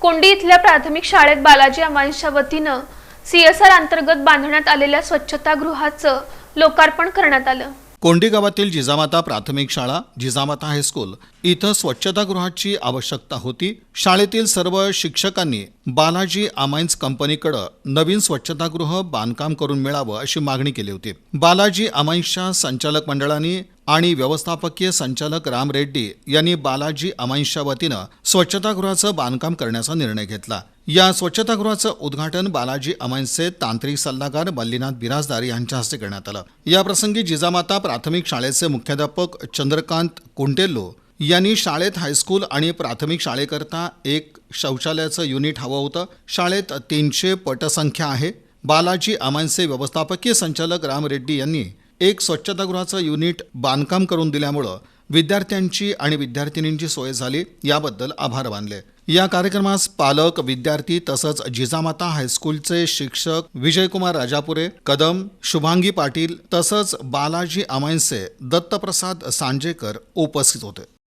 कोंडी इथल्या प्राथमिक शाळेत बालाजी अमांच्या वतीनं सीएसआर अंतर्गत बांधण्यात आलेल्या स्वच्छतागृहाचं लोकार्पण करण्यात आलं. कोंडी गावातील जिजामाता प्राथमिक शाळा जिजामाता हायस्कूल इथं स्वच्छतागृहाची आवश्यकता होती. शाळेतील सर्व शिक्षकांनी बालाजी अमाइन्स कंपनीकडं नवीन स्वच्छतागृह बांधकाम करून मिळावं अशी मागणी केली होती. बालाजी अमायन्सच्या संचालक मंडळाने आणि व्यवस्थापकीय संचालक राम रेड्डी यांनी बालाजी अमायन्सच्या वतीनं स्वच्छतागृहाचं बांधकाम करण्याचा निर्णय घेतला. या स्वच्छतागृहाचं उद्घाटन बालाजी अमायन्सचे तांत्रिक सल्लागार मल्लीनाथ बिराजदार यांच्या हस्ते करण्यात आलं. याप्रसंगी जिजामाता प्राथमिक शाळेचे मुख्याध्यापक चंद्रकांत कुंटेल्लो यांनी शाळेत हायस्कूल आणि प्राथमिक शाळेकरता एक शौचालयाचं युनिट हवं होतं. शाळेत तीनशे पटसंख्या आहे. बालाजी अमानसे व्यवस्थापकीय संचालक राम रेड्डी यांनी एक स्वच्छतागृहाचं युनिट बांधकाम करून दिल्यामुळं विद्यार्थ्यांची आणि विद्यार्थिनींची सोय झाली. याबद्दल आभार मानले. या कार्यक्रमास पालक विद्यार्थी तसंच जिजामाता हायस्कूलचे शिक्षक विजयकुमार राजापुरे कदम शुभांगी पाटील तसंच बालाजी अमायसे दत्तप्रसाद सांजेकर उपस्थित होते.